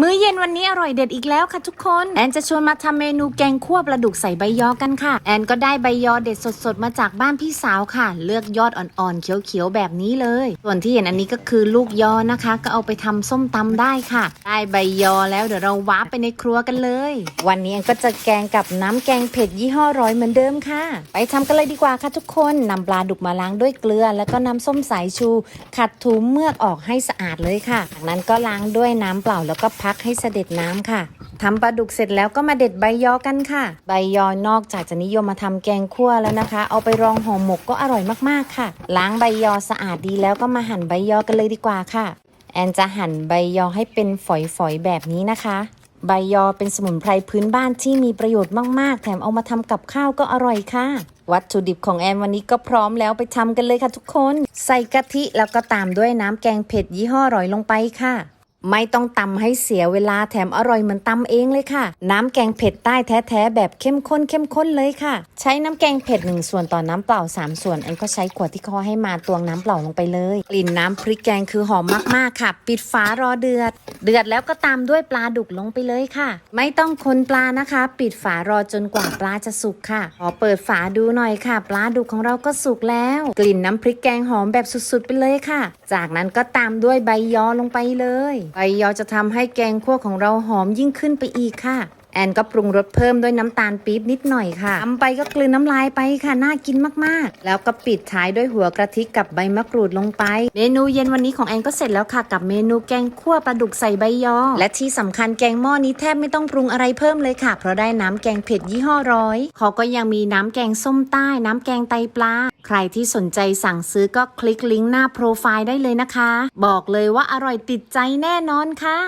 มื้อเย็นวันนี้อร่อยเด็ดอีกแล้วค่ะทุกคน แอนจะชวนมาทำเมนูแกงคั่วปลาดุกใส่ใบยอกันค่ะ แอนก็ได้ใบยอเด็ดสดๆ มาจากบ้านพี่สาวค่ะ เลือกยอดอ่อนๆ เขียวๆ แบบนี้เลย ส่วนที่เห็นอันนี้ก็คือลูกยอนะคะ ก็เอาไปทำส้มตำได้ค่ะ ได้ใบยอแล้วเดี๋ยวเราว้าไปในครัวกันเลย วันนี้แอนก็จะแกงกับน้ำแกงเผ็ดยี่ห้อร้อยเหมือนเดิมค่ะ ไปทำกันเลยดีกว่าค่ะทุกคนนำปลาดุกมาล้างด้วยเกลือ แล้วก็น้ำส้มสายชู ขัดถูเมือกออกให้สะอาดเลยค่ะจากนั้นก็ล้างด้วยน้ำเปล่าแล้วก็พักให้เสด็จน้ำค่ะทำปลาดุกเสร็จแล้วก็มาเด็ดใบยอกันค่ะ ใบยอนอกจากจะนิยมมาทำแกงคั่วแล้วนะคะ เอาไปรองห่อหมกก็อร่อยมากๆค่ะ ล้างใบยอสะอาดดีแล้วก็มาหั่นใบยอกันเลยดีกว่าค่ะ แอนจะหั่นใบยอให้เป็นฝอยๆแบบนี้นะคะ ใบยอเป็นสมุนไพรพื้นบ้านที่มีประโยชน์มากๆ แถมเอามาทำกับข้าวก็อร่อยค่ะวัตถุดิบของแอนวันนี้ก็พร้อมแล้วไปทำกันเลยค่ะทุกคน ใส่กะทิแล้วก็ตามด้วยน้ำแกงเผ็ดยี่ห้ออร่อยลงไปค่ะ ไม่ต้องตำให้เสียเวลาแถมอร่อยเหมือนตำเองเลยค่ะ น้ำแกงเผ็ดใต้แท้ๆแบบเข้มข้นเข้มข้นเลยค่ะ ใช้น้ำแกงเผ็ดหนึ่งส่วนต่อน้ำเปล่า 3 ส่วนแอนก็ใช้ขวดที่เขาให้มาตวงน้ำเปล่าลงไปเลย กลิ่นน้ำพริกแกงคือหอมมากๆค่ะ ปิดฝารอเดือด เดือดแล้วก็ตามด้วยปลาดุกลงไปเลยค่ะ ไม่ต้องคนปลานะคะ ปิดฝารอจนกว่าปลาจะสุกค่ะขอเปิดฝาดูหน่อยค่ะ ปลาดุกของเราก็สุกแล้ว กลิ่นน้ำพริกแกงหอมแบบสุดๆไปเลยค่ะ จากนั้นก็ตามด้วยใบยอลงไปเลยใบยอจะทำให้แกงคั่วของเราหอมยิ่งขึ้นไปอีกค่ะ แอนก็ปรุงรสเพิ่มด้วยน้ำตาลปี๊บนิดหน่อยค่ะทำไปก็กลืนน้ำลายไปค่ะน่ากินมากๆ แล้วก็ปิดท้ายด้วยหัวกระทิกับใบมะกรูดลงไป เมนูเย็นวันนี้ของแอนก็เสร็จแล้วค่ะ กับเมนูแกงคั่วปลาดุกใส่ใบยอ และที่สำคัญแกงหม้อนี้แทบไม่ต้องปรุงอะไรเพิ่มเลยค่ะ เพราะได้น้ำแกงเผ็ดยี่ห้อร้อยเขาก็ยังมีน้ำแกงส้มใต้ น้ำแกงไตปลาใครที่สนใจสั่งซื้อก็คลิกลิงก์หน้าโปรไฟล์ได้เลยนะคะ บอกเลยว่าอร่อยติดใจแน่นอนค่ะ